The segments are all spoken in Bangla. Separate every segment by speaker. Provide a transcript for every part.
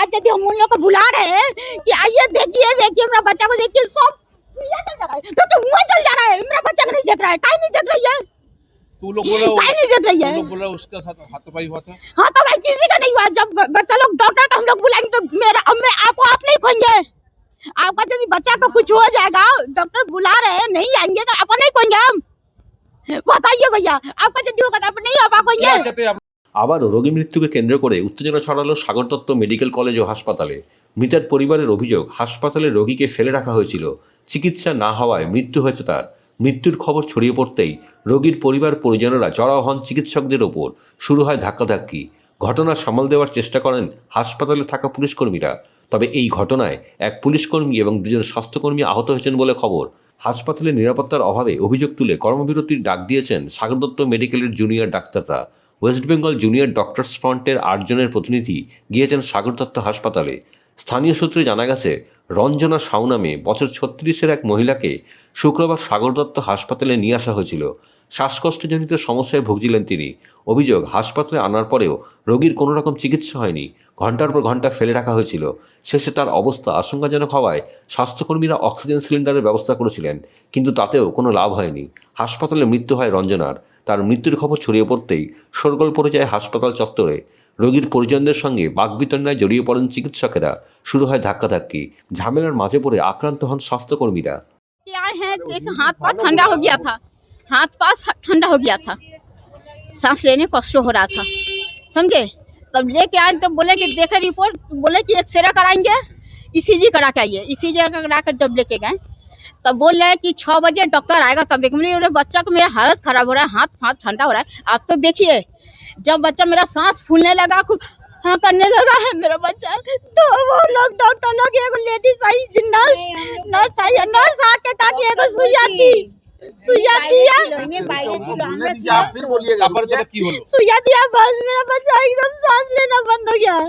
Speaker 1: आज यदि हम उन लोग को बुला रहे हैं कि आइए देखिए देखिए मेरा बच्चा को देखिए सब तो तो हुआ चल जा रहा है मेरा बच्चा को नहीं देख रहा है टाइम नहीं देख रही है
Speaker 2: तू लोग बोल
Speaker 1: रहा नहीं देख रही है
Speaker 2: लोग बोल रहा उसके साथ हाथापाई हुआ था
Speaker 1: हाँ, तो भाई किसी का नहीं हुआ जब बच्चा लोग डॉक्टर को हम लोग बुलाएंगे तो मेरा अब मैं आपको आप नहीं खोएंगे आपका यदि बच्चा को कुछ हो जाएगा डॉक्टर बुला रहे हैं नहीं आएंगे तो आप नहीं खोएंगे हम बताइए भैया आपका यदि होगा तो आप नहीं
Speaker 2: आ पाएंगे
Speaker 3: আবারও রোগী মৃত্যুকে কেন্দ্র করে উত্তেজনা ছড়ালো সাগরতত্ত্ব মেডিকেল কলেজ ও হাসপাতালে মৃতার পরিবারের অভিযোগ হাসপাতালে রোগীকে ফেলে রাখা হয়েছিল চিকিৎসা না হওয়ায় মৃত্যু হয়েছে তার মৃত্যুর খবর ছড়িয়ে পড়তেই রোগীর পরিবার পরিজনেরা চড়াও হন চিকিৎসকদের ওপর শুরু হয় ধাক্কাধাক্কি ঘটনা সামাল দেওয়ার চেষ্টা করেন হাসপাতালে থাকা পুলিশকর্মীরা তবে এই ঘটনায় এক পুলিশকর্মী এবং দুজন স্বাস্থ্যকর্মী আহত হয়েছেন বলে খবর হাসপাতালে নিরাপত্তার অভাবে অভিযোগ তুলে কর্মবিরতির ডাক দিয়েছেন সাগর দত্ত মেডিকেলের জুনিয়র ডাক্তাররা ওয়েস্ট বেঙ্গল জুনিয়র ডক্টরস ফ্রন্টের আটজনের প্রতিনিধি গিয়েছেন সাগর দত্ত হাসপাতালে স্থানীয় সূত্রে জানা গেছে রঞ্জনা সাউ নামে বছর ছত্রিশের এক মহিলাকে শুক্রবার সাগর দত্ত হাসপাতালে নিয়ে আসা হয়েছিল শ্বাসকষ্টজনিত সমস্যায় ভুগছিলেন তিনি অভিযোগ হাসপাতালে আনার পরেও রোগীর কোনো রকম চিকিৎসা হয়নি ঘন্টার পর ঘন্টা ফেলে রাখা হয়েছিল শেষে তার অবস্থা আশঙ্কাজনক হওয়ায় স্বাস্থ্যকর্মীরা অক্সিজেন সিলিন্ডারের ব্যবস্থা করেছিলেন কিন্তু তাতেও কোনো লাভ হয়নি হাসপাতালে মৃত্যু হয় রঞ্জনার তার মৃত্যুর খবর ছড়িয়ে পড়তেই সরগোল পড়ে যায় হাসপাতাল চত্বরে রোগীর পরিজনদের সঙ্গে বাকবিতণ্ডায় জড়িয়ে পড়েন চিকিৎসকেরা শুরু হয় ধাক্কাধাক্কি ঝামেলার মাঝে পড়ে আক্রান্ত হন স্বাস্থ্যকর্মীরা
Speaker 1: হাত পা ঠান্ডা হয়ে গিয়া থা হাত পা ঠান্ডা হয়ে গিয়া থা सांस लेने कष्ट हो रहा था समझे तब लेके आए तो बोले कि देखे रिपोर्ट बोले कि एक्सरे कराएंगे ई सी जी करा के आइए ई सी जी करा कर जब लेके गए तब तो बोल रहे हैं कि छः बजे डॉक्टर आएगा तब देखने बोले बच्चा को तो मेरा हालत खराब हो रहा है हाथ हाथ ठंडा हो रहा है आप तो देखिए जब बच्चा मेरा सांस फूलने लगा हाँ करने लगा है मेरा बच्चा तो वो लोग डॉक्टर लोग एक लेडीज आई नर्स नर्स आई है नर्स आके ताकि एक सुइया दी सुइया दिया सुइया दिया बस मेरा बच्चा एकदम सांस लेना बंद हो गया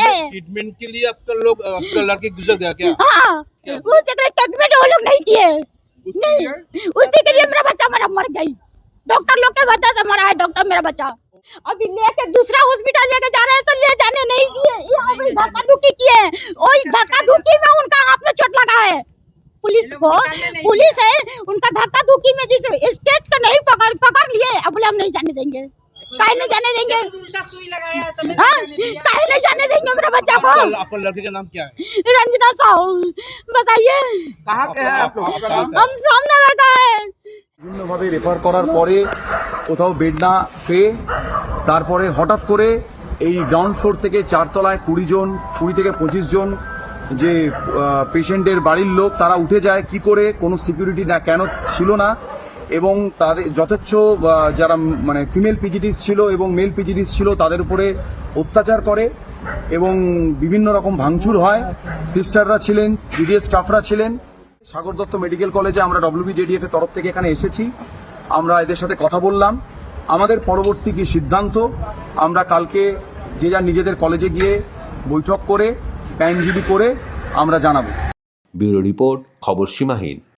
Speaker 2: ट्रीटमेंट
Speaker 1: के
Speaker 2: लिए आपका लोग आपका लड़के गुजर गया क्या
Speaker 1: हाँ उससे ट्रीटमेंट तो वो लोग नहीं किए नहीं उसी के लिए मेरा बच्चा मेरा मर गई डॉक्टर लोग के वजह से मरा है डॉक्टर मेरा बच्चा अभी लेके दूसरा हॉस्पिटल लेके जा रहे हैं तो ले जाने नहीं दिए धक्का धुकी किए वही धक्का धुकी में उनका हाथ में चोट लगा है पुलिस को पुलिस है उनका धक्का धुकी में जिसे स्टेज का तो नहीं पकड़ पकड़ लिए अब हम नहीं जाने देंगे कहीं नहीं जाने देंगे उल्टा सुई लगाया काहे हाँ, नहीं जाने बच्चा का
Speaker 2: नाम क्या है
Speaker 1: रंजना साहू बताइए
Speaker 2: कहाँ
Speaker 1: हम
Speaker 4: বিভিন্নভাবে রেফার করার পরে কোথাও বেড না পেয়ে তারপরে হঠাৎ করে এই গ্রাউন্ড ফ্লোর থেকে চারতলায় কুড়ি জন কুড়ি থেকে পঁচিশ জন যে পেশেন্টের বাড়ির লোক তারা উঠে যায় কি করে কোনো সিকিউরিটি না কেন ছিল না এবং তাদের যথেচ্ছ যারা মানে ফিমেল পিজিডিস ছিল এবং মেল পিজিডিস ছিল তাদের উপরে অত্যাচার করে এবং বিভিন্ন রকম ভাঙচুর হয় সিস্টাররা ছিলেন বিডিএস স্টাফরা ছিলেন সাগর দত্ত মেডিকেল কলেজে আমরা ডব্লিউবিজেডিএফ এর তরফ থেকে এখানে এসেছি আমরা এদের সাথে কথা বললাম আমাদের পরবর্তী কি সিদ্ধান্ত আমরা কালকে যে যার নিজেদের কলেজে গিয়ে বৈঠক করে প্যানজিবি করে আমরা জানাবো
Speaker 3: ব্যুরো রিপোর্ট খবর সীমাহীন